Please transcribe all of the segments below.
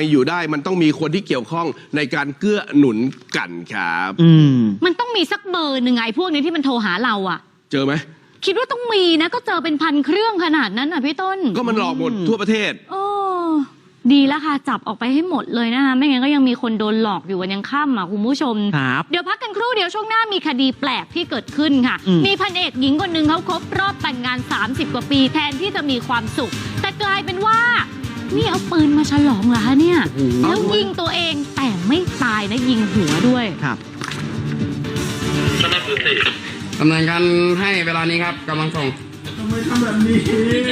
างอยู่ได้ มันต้องมีคนที่เกี่ยวข้องในการเกื้อหนุนกันครับ อืม มันต้องมีสักเบอร์หนึ่งไอ้พวกนี้ที่มันโทรหาเราอะเจอไหม คิดว่าต้องมีนะ ก็เจอเป็นพันเครื่องขนาดนั้นอะพี่ต้นก็มันหลอกหมดทั่วประเทศ โอ้ดีแล้วค่ะ จับออกไปให้หมดเลยนะคะไม่งั้นก็ยังมีคนโดนหลอกอยู่วันยังค่ำอะคุณผู้ชม ครับ เดี๋ยวพักกันครู่เดียวช่วงหน้ามีคดีแปลกที่เกิดขึ้นค่ะ อืม มีพันเอกหญิงคนหนึ่งเขาครบรอบแต่งงาน 30 กว่าปีแทนที่จะมีความสุข แต่กลายเป็นว่า นี่เอาปืนมาฉลองเหรอคะเนี่ย แล้วยิงตัวเองแต่ไม่ตายนะยิงหัวด้วย ครับดำเนินการให้เวลานี้ครับกำลังส่งไป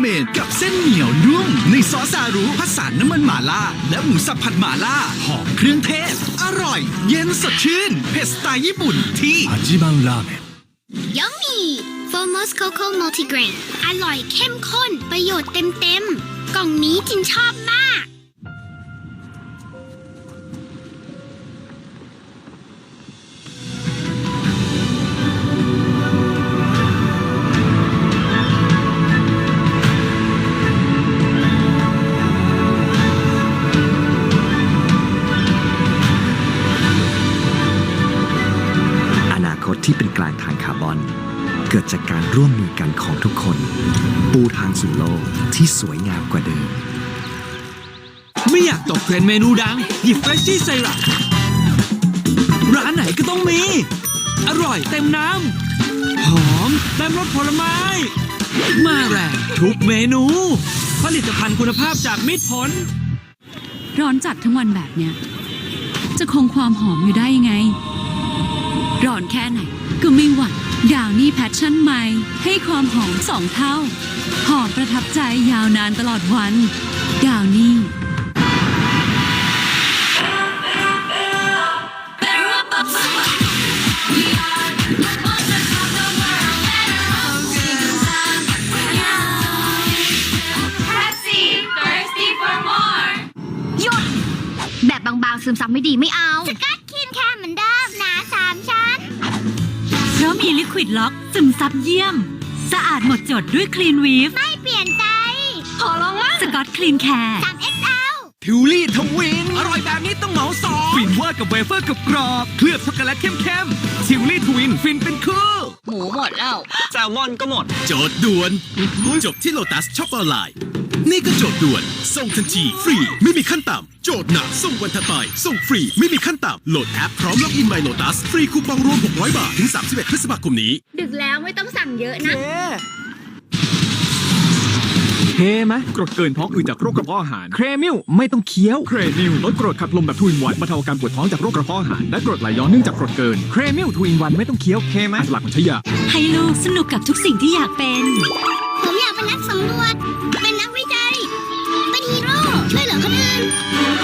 เมนกับเส้นเหนียวนุ่มในซอสซารุผสานน้ำมันหม่าล่า และหมูสับผัดหม่าล่า หอมเครื่องเทศ อร่อย เย็นสดชื่น เผ็ดสไตล์ญี่ปุ่นที่อาจิบังราเมน Yummy Formos Coco Multigrain อร่อยเข้มข้น ประโยชน์เต็มๆ กล่องนี้จินชอบ เกิดจากการร่วมมือกันของทุกคน ปูทางสู่โลกที่สวยงามกว่าเดิม ไม่อยากตกเทรนด์เมนูดัง หยิบเฟรชชี่ไซรัปร้านไหนก็ต้องมี อร่อยเต็มน้ำ หอมเต็มรสผลไม้ มาแรงทุกเมนู ผลิตภัณฑ์คุณภาพจากมิตรผล ร้อนจัดทั้งวันแบบเนี้ย จะคงความหอมอยู่ได้ยังไง ร้อนแค่ไหนก็ไม่หวั่น ดาวนี่แพชชั่นใหม่ ให้ความหอมสองเท่า หอมประทับใจยาวนานตลอดวัน ดาวนี่หยุดแบบบางๆซึมซับไม่ดีไม่เอา สกัด เพราะมีลิควิดล็อกซึมซับเยี่ยม สะอาดหมดจดด้วยคลีนวีฟไม่เปลี่ยนใจ ขอร้องว่าสกอตคลีนแคร์ 3XL ทิวลี่ทวิน อร่อยแบบนี้ต้องเหมาสองฟินเวอร์กับเวเฟอร์กับกรอบเคลือบช็อกโกแลตเข้มๆทิวลี่ทวินฟินเป็นคู่หมูหมดแล้ว แซลมอนก็หมด โจทย์ด่วนจบที่โลตัสช็อปออนไลน์ นี่ก็โจทย์ด่วน ส่งทันที ฟรี ไม่มีขั้นต่ำ โจทย์หนัก ส่งวันถัดไป ส่งฟรี ไม่มีขั้นต่ำ โหลดแอปพร้อมล็อกอิน by Lotus ฟรีคูปองรวม 600 บาท ถึง 31 พฤษภาคมนี้ ดึกแล้วไม่ต้องสั่งเยอะนะเคไหมกรดเกินเพราะอืดจากโรคกระเพาะอาหาร เครมิลไม่ต้องเคี้ยว เครมิลลดกรดขับลมแบบทวินวันบรรเทาอาการปวดท้องจากโรคกระเพาะอาหาร และกรดไหลย้อนเนื่องจากกรดเกิน เครมิลทวินวันไม่ต้องเคี้ยวเคไหมหลักของใช้ยา ให้ลูกสนุกกับทุกสิ่งที่อยากเป็น ผมอยากเป็นนักสำรวจ ช่วยเหลือคนอื่น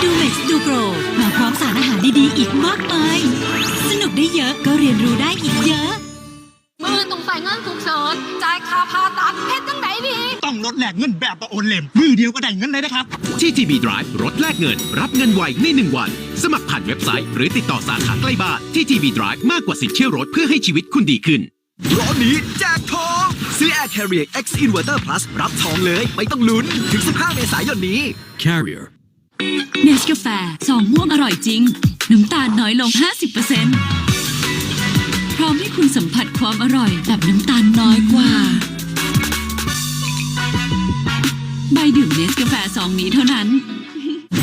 ดูเม็กซ์ดูโกรมาพร้อมสารอาหารดีๆ อีกมากมาย สนุกได้เยอะก็เรียนรู้ได้อีกเยอะ มือต้องใส่เงินฉุกเฉินจ่ายค่าผ่าตัดเพชรตั้งไหนดี ต้องลดแหลกเงินแบบประโอนเล่มมือเดียวก็ได้เงินเลยนะครับที่ TB Drive รถแลกเงิน รับเงินไวใน 1 วัน สมัครผ่านเว็บไซต์ หรือติดต่อสาขาใกล้บ้านที่ TB Drive มากกว่าสิทธิ์เที่ยวรถเพื่อให้ชีวิตคุณดีขึ้น ร้อนนี้แจกทอง ซื้อ Air Carrier X Inverter Plus รับทองเลย ไม่ต้องลุ้น ถึง 15 เมษายนนี้ Carrier เนสกาแฟสองม่วงอร่อยจริง น้ำตาลน้อยลง 50%พร้อมให้คุณสัมผัสความอร่อยแบบน้ำตาลน้อยกว่า ใบดื่มเนสกาแฟซองนี้เท่านั้น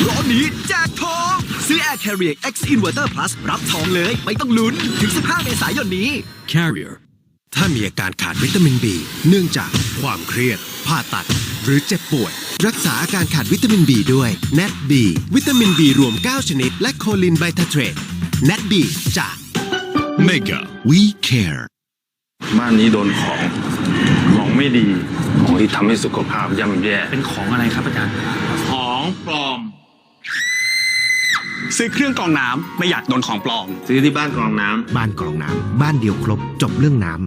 ร้อนนี้แจกทอง ซื้อ Air Carrier X Inverter Plus รับทองเลย ไม่ต้องลุ้น ถึง 15 เมษายนนี้ Carrier ถ้ามีอาการขาดวิตามิน B เนื่องจากความเครียด ผ่าตัด หรือเจ็บป่วย รักษาอาการขาดวิตามิน B ด้วย NAT B วิตามิน B รวม 9 ชนิด และโคลินไบทาเทรต NAT B จาก Mega We Care บ้านนี้โดนของ ของไม่ดี ของที่ทำให้สุขภาพย่ำแย่ เป็นของอะไรครับอาจารย์ ของปลอม ซื้อเครื่องกรองน้ำไม่อยากโดนของปลอม ซื้อที่บ้านกรองน้ำบ้านกรองน้ำบ้านเดียวครบจบเรื่องน้ำ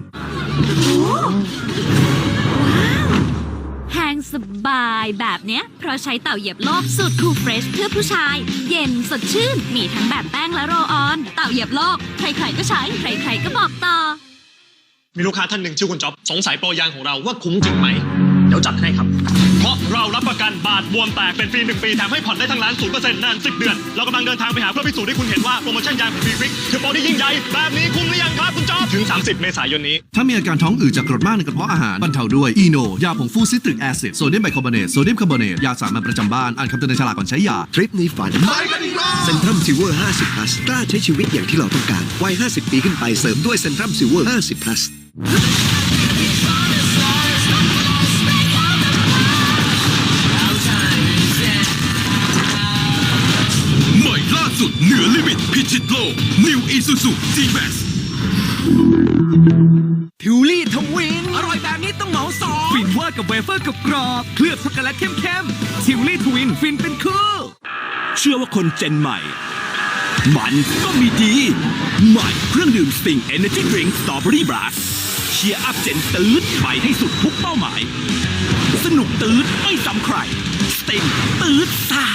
แฮงโซสบายๆแบบเนี้ย เพราะใช้เต่าเหยียบโลกสูตรคูลเฟรชเพื่อผู้ชาย เย็นสดชื่น มีทั้งแบบแป้งและโรลออน เต่าเหยียบโลก ใครๆก็ใช้ ใครๆก็บอกต่อ มีลูกค้าท่านหนึ่งชื่อคุณจ๊อบสงสัยโปรยางของเราว่าคุ้มจริงไหม ประกันบาดบวมแตกเป็นฟรีหนึ่งปีแถมให้ผ่อนได้ทั้งร้านศูนย์เปอร์เซ็นต์นานสิบเดือน เรากำลังเดินทางไปหาเพื่อพิสูจน์ให้คุณเห็นว่าโปรโมชั่นยางของบีวิกคือโปรที่ยิ่งใหญ่แบบนี้คุ้มหรือยังครับคุณจ๊อบถึง 30 เมษายนนี้ ถ้ามีอาการท้องอืดจากกรดมากในกระเพาะอาหารบรรเทาด้วยอีโนยาผงฟูซิตริกแอซิดโซเดียมไบคาร์บอเนตโซเดียมคาร์บอเนตยาสามัญประจำบ้านอ่านคำเตือนในฉลากก่อนใช้ยาทริปนี้ฝันเซนทรัมซิลเวอร์50 plus กล้าใช้ชีวิตอย่างที่เราต้องการวัย50 ปีขึ้นไปเสริมด้วยเซนทรัมซิลเวอร์50 plus เหนือลิมิตพิชิตโลก New Isuzu G-Max ทิวลี่ทวิน อร่อยแบบนี้ต้องเหมาสองฟินเวอร์กับเวเฟอร์กับกรอบ เคลือบช็อกโกแลตเข้มๆ ทิวลี่ทวินฟินเป็นคู่ เชื่อว่าคนเจนใหม่ มันก็มีดี ใหม่เครื่องดื่มสติง Energy Drink Strawberry Blast เชียร์อัพเจนตืดไปให้สุดทุกเป้าหมาย สนุกตืดไม่ซ้ำใครสติงตืดซ่า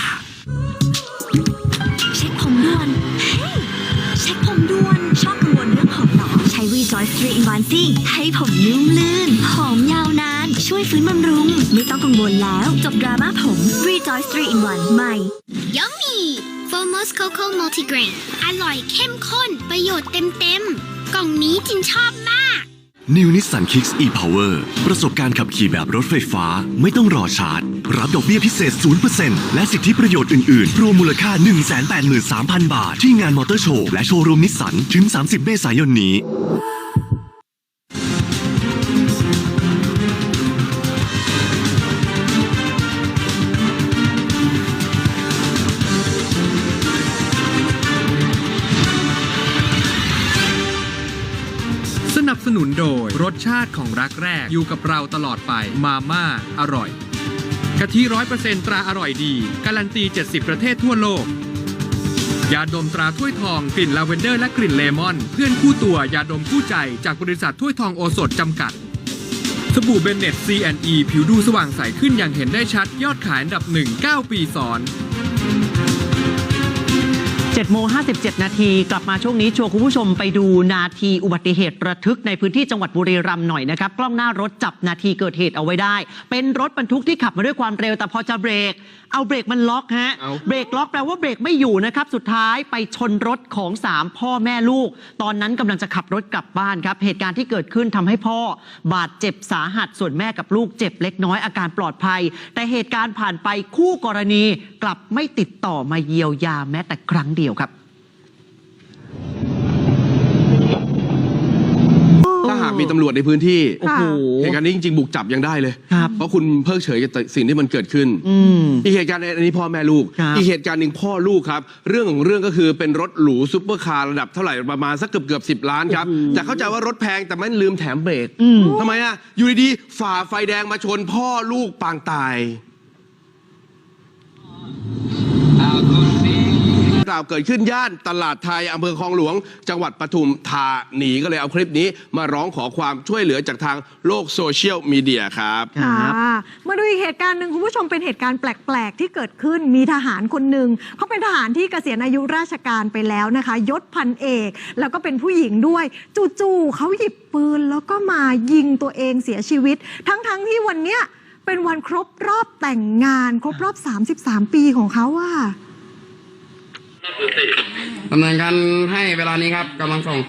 ใช้ Rejoice 3 in 1สิให้ผมนุ่มลื่น หอมยาวนาน ช่วยฟื้นบำรุง ไม่ต้องกังวลแล้ว จบดราม่าผม Rejoice 3 in 1 ใหม่ Yummy Formos Cocoa Multigrain อร่อยเข้มข้น ประโยชน์เต็มๆ กล่องนี้จินชอบมาก New Nissan Kicks e-Power ประสบการณ์ขับขี่แบบรถไฟฟ้าไม่ต้องรอชาร์จ รับดอกเบี้ยพิเศษ 0%และสิทธิประโยชน์อื่น ๆ รวมมูลค่า 183,000 บาท ที่งานมอเตอร์โชว์และโชว์รูมนิสสันถึง 30 เมษายนนี้ ชาติของรักแรกอยู่กับเราตลอดไปมาม่าอร่อยกะทิร้อยเปอร์เซ็นตราอร่อยดี การันตี 70 ประเทศทั่วโลก ยาดมตราถ้วยทองกลิ่นลาเวนเดอร์และกลิ่นเลมอน เพื่อนคู่ตัวยาดมคู่ใจจากบริษัทถ้วยทองโอสถจำกัด สบู่เบนเน็ต C&E ผิวดูสว่างใสขึ้นอย่างเห็นได้ชัดยอดขายอันดับหนึ่ง9ปีซ้อน 7โมง57 นาทีกลับมาช่วงนี้ชวนคุณผู้ชมไปดูนาทีอุบัติเหตุระทึกในพื้นที่จังหวัดบุรีรัมย์หน่อยนะครับ กล้องหน้ารถจับนาทีเกิดเหตุเอาไว้ได้ เป็นรถบรรทุกที่ขับมาด้วยความเร็วแต่พอจะเบรก เอาเบรกมันล็อกฮะเอาเบรกล็อกแปลว่าเบรกไม่อยู่นะครับ สุดท้ายไปชนรถของ 3 พ่อแม่ลูก ตอนนั้นกำลังจะขับรถกลับบ้านครับ เหตุการณ์ที่เกิดขึ้นทำให้พ่อ บาดเจ็บสาหัสส่วนแม่กับลูกเจ็บเล็กน้อยอาการปลอดภัย แต่เหตุการณ์ผ่านไปคู่กรณี กลับไม่ติดต่อมาเยียวยาแม้แต่ครั้งเดียวครับถ้าหากมีตำรวจในพื้นที่โอ้โห เหตุการณ์นี้จริงๆบุกจับยังได้เลย ครับ เพราะคุณเพิกเฉยกับสิ่งที่มันเกิดขึ้น อืม อีกเหตุการณ์อันนี้พ่อแม่ลูก ครับอีกเหตุการณ์หนึ่งพ่อลูกครับ เรื่องของเรื่องก็คือเป็นรถหรูซุปเปอร์คาร์ระดับเท่าไหร่ประมาณสักเกือบเกือบสิล้านครับ แต่เข้าใจว่ารถแพงแต่ไม่ลืมแถมเบรกอืม ทำไมอะ อยู่ดีๆฝ่าไฟแดงมาชนพ่อลูกปางตาย ราวเกิดขึ้นย่านตลาดไทยอำเภอคลองหลวง จังหวัดปทุมธานีก็เลยเอาคลิปนี้มาร้องขอความช่วยเหลือจากทางโลกโซเชียลมีเดียครับครับ ค่ะมาดูอีกเหตุการณ์หนึ่งคุณผู้ชมเป็นเหตุการณ์แปลก ๆ ที่เกิดขึ้นมีทหารคนหนึ่งเขาเป็นทหารที่เกษียณอายุราชการไปแล้วนะคะ ยศพันเอก แล้วก็เป็นผู้หญิงด้วย จู่ๆเขาหยิบปืนแล้วก็มายิงตัวเองเสียชีวิต ทั้งๆที่วันเนี้ยเป็นวันครบรอบแต่งงาน ครบรอบ 33 ปีของเขาอะ ดำเนินการให้เวลานี้ครับกำลังส่ง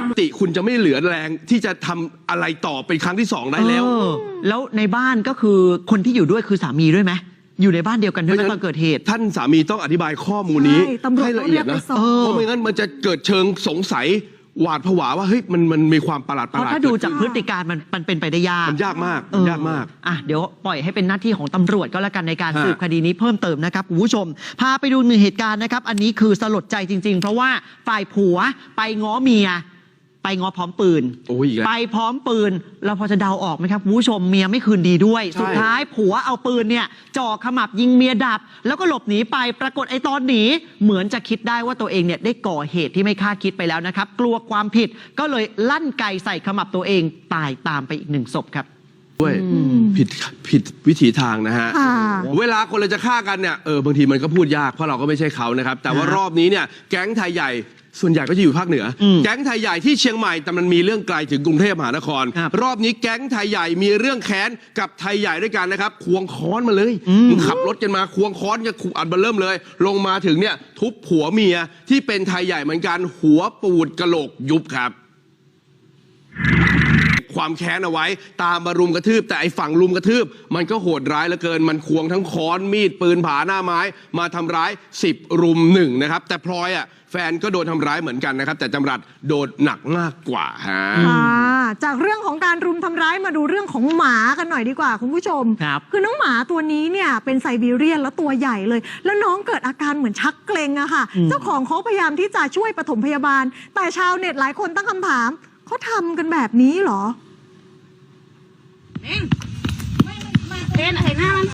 ปกติคุณจะไม่เหลือแรงที่จะทำอะไรต่อเป็นครั้งที่สองได้แล้ว เออแล้วในบ้านก็คือคนที่อยู่ด้วยคือสามีด้วยไหมอยู่ในบ้านเดียวกันด้วยไหมไม่งั้นตอนเกิดเหตุ ท่านสามีต้องอธิบายข้อมูลนี้ใช่ตำรวจให้ต้อละงเอีเรียยดกไปนะสอบเออเพราะไม่งั้นมันจะเกิดเชิงสงสัย หวาดผวาว่าเฮ้ยมันมันมีความประหลาดเพประหราะลาดถ้าดูจากพฤติการมันมันเป็นไปได้ยาก มันยากมากเออยากมากอะเดี๋ยวปล่อยให้เป็นหน้าที่ของตำรวจก็แล้วกันในการฮะสืบคดีนี้เพิ่มเติมนะครับคุณผู้ชม พาไปดูหนึ่งเหตุการณ์นะครับ อันนี้คือสลดใจจริง ๆ เพราะว่าฝ่ายผัวไปง้อเมีย ไปง้อพร้อมปืน โอ้ยอีกแล้ว ไปพร้อมปืนเราพอจะเดาออกไหมครับคุณผู้ชมเมียไม่คืนดีด้วย ใช่ สุดท้ายผัวเอาปืนเนี่ยจ่อขมับยิงเมียดับ แล้วก็หลบหนีไปปรากฏไอ้ตอนหนีเหมือนจะคิดได้ว่าตัวเองเนี่ยได้ก่อเหตุที่ไม่คาดคิดไปแล้วนะครับ กลัวความผิดก็เลยลั่นไกใส่ขมับตัวเองตายตามไปอีกหนึ่งศพครับ ด้วยอืมผิดผิดวิถีทางนะฮะ ค่ะ เวลาคนเราจะฆ่ากันเนี่ยเออบางทีมันก็พูดยากเพราะเราก็ไม่ใช่เขานะครับ แต่ว่าครับรอบนี้เนี่ยแก๊งไทยใหญ่ ส่วนใหญ่ก็จะอยู่ภาคเหนืออมแก๊งไทยใหญ่ที่เชียงใหม่แต่มันมีเรื่องไกลถึงกรุงเทพมหานคร ครับรอบนี้แก๊งไทยใหญ่มีเรื่องแค้นกับไทยใหญ่ด้วยกันนะครับ ควงค้อนมาเลยอืมขับรถกันมาควงค้อนกันขู่อัดเบอร์เริ่มเลย ลงมาถึงเนี่ยทุบผัวเมียที่เป็นไทยใหญ่เหมือนกันหัวปูดกะโหลกยุบครับ ความแค้นเอาไว้ ตามมารุมกระทืบ แต่ไอ้ฝั่งรุมกระทืบ มันก็โหดร้ายเหลือเกิน มันควงทั้งค้อนมีดปืนผาหน้าไม้ มาทำร้าย 10 รุมหนึ่งนะครับ แต่พลอยอะแฟนก็โดนทำร้ายเหมือนกันนะครับ แต่จำรัดโดนหนักมากกว่าฮะค่ะจากเรื่องของการรุมทำร้ายมาดูเรื่องของหมากันหน่อยดีกว่าคุณผู้ชมครับคือน้องหมาตัวนี้เนี่ยเป็นไซบีเรียนแล้วตัวใหญ่เลย แล้วน้องเกิดอาการเหมือนชักเกร็งอะค่ะ เจ้าของเขาพยายามที่จะช่วยปฐมพยาบาล แต่ชาวเน็ตหลายคนตั้งคำถามเขาทำกันแบบนี้เหรอ เห็นเห็นหน้ามัน